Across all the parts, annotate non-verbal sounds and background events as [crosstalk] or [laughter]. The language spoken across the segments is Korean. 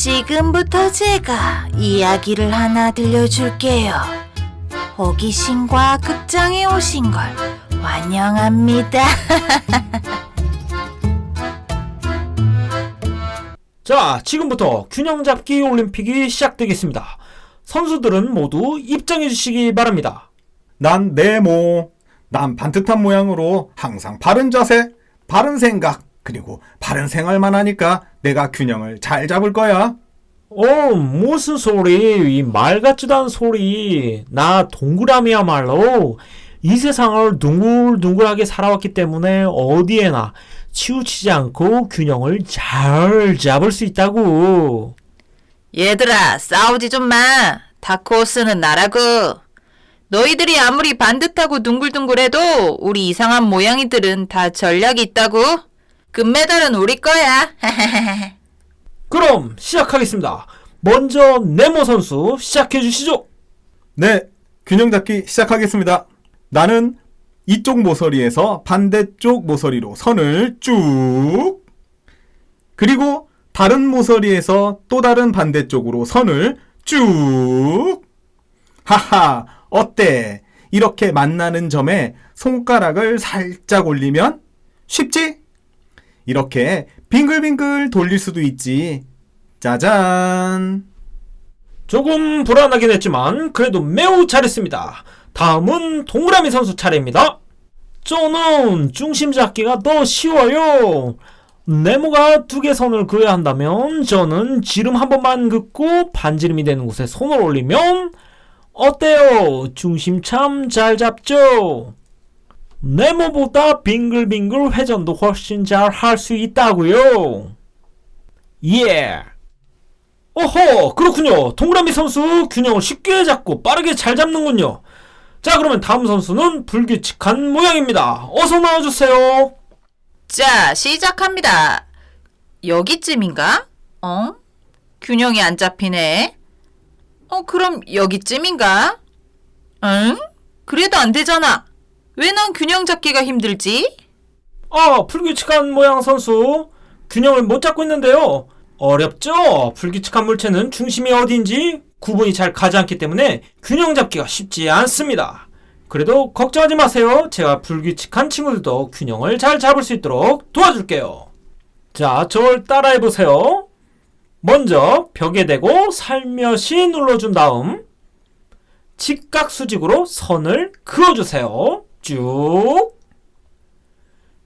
지금부터 제가 이야기를 하나 들려줄게요. 호기심과 극장에 오신 걸 환영합니다. [laughs] 자, 지금부터 균형 잡기 올림픽이 시작되겠습니다. 선수들은 모두 입장해 주시기 바랍니다. 난 네모. 난 반듯한 모양으로 항상 바른 자세, 바른 생각, 그리고 바른 생활만 하니까 내가 균형을 잘 잡을 거야. 어, 무슨 소리? 이 말 같지도 않은 소리. 나 동그라미야말로 이 세상을 둥글둥글하게 살아왔기 때문에 어디에나 치우치지 않고 균형을 잘 잡을 수 있다고. 얘들아, 싸우지 좀 마. 다크호스는 나라고. 너희들이 아무리 반듯하고 둥글둥글해도 우리 이상한 모양이들은 다 전략이 있다고. 금메달은 우리 거야. [laughs] 그럼 시작하겠습니다. 먼저 네모 선수 시작해 주시죠. 네, 균형 잡기 시작하겠습니다. 나는 이쪽 모서리에서 반대쪽 모서리로 선을 쭉. 그리고 다른 모서리에서 또 다른 반대쪽으로 선을 쭉. 하하, 어때? 이렇게 만나는 점에 손가락을 살짝 올리면 쉽지? 이렇게 빙글빙글 돌릴 수도 있지. 짜잔. 조금 불안하긴 했지만 그래도 매우 잘했습니다. 다음은 동그라미 선수 차례입니다. 저는 중심 잡기가 더 쉬워요. 네모가 두 개 선을 그어야 한다면 저는 지름 한 번만 긋고 반지름이 되는 곳에 손을 올리면 어때요? 중심 참 잘 잡죠? 네모보다 빙글빙글 회전도 훨씬 잘 할 수 있다고요. 예. 어허, 그렇군요. 동그라미 선수 균형을 쉽게 잡고 빠르게 잘 잡는군요. 자, 그러면 다음 선수는 불규칙한 모양입니다. 어서 나와주세요. 자, 시작합니다. 여기쯤인가? 어? 균형이 안 잡히네. 어, 그럼 여기쯤인가? 응? 그래도 안 되잖아. 왜 난 균형 잡기가 힘들지? 아, 불규칙한 모양 선수. 균형을 못 잡고 있는데요. 어렵죠? 불규칙한 물체는 중심이 어디인지 구분이 잘 가지 않기 때문에 균형 잡기가 쉽지 않습니다. 그래도 걱정하지 마세요. 제가 불규칙한 친구들도 균형을 잘 잡을 수 있도록 도와줄게요. 자, 저를 따라해 보세요. 먼저 벽에 대고 살며시 눌러준 다음 직각수직으로 선을 그어주세요. 쭉.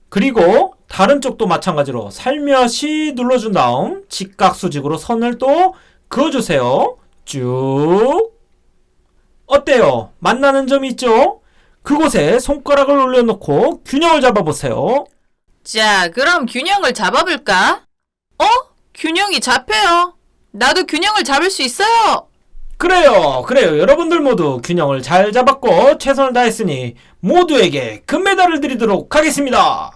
그리고 다른 쪽도 마찬가지로 살며시 눌러준 다음 직각수직으로 선을 또 그어주세요. 쭉. 어때요? 만나는 점이 있죠? 그곳에 손가락을 올려놓고 균형을 잡아보세요. 자, 그럼 균형을 잡아볼까? 어? 균형이 잡혀요. 나도 균형을 잡을 수 있어요. 그래요, 그래요. 여러분들 모두 균형을 잘 잡았고 최선을 다했으니 모두에게 금메달을 드리도록 하겠습니다.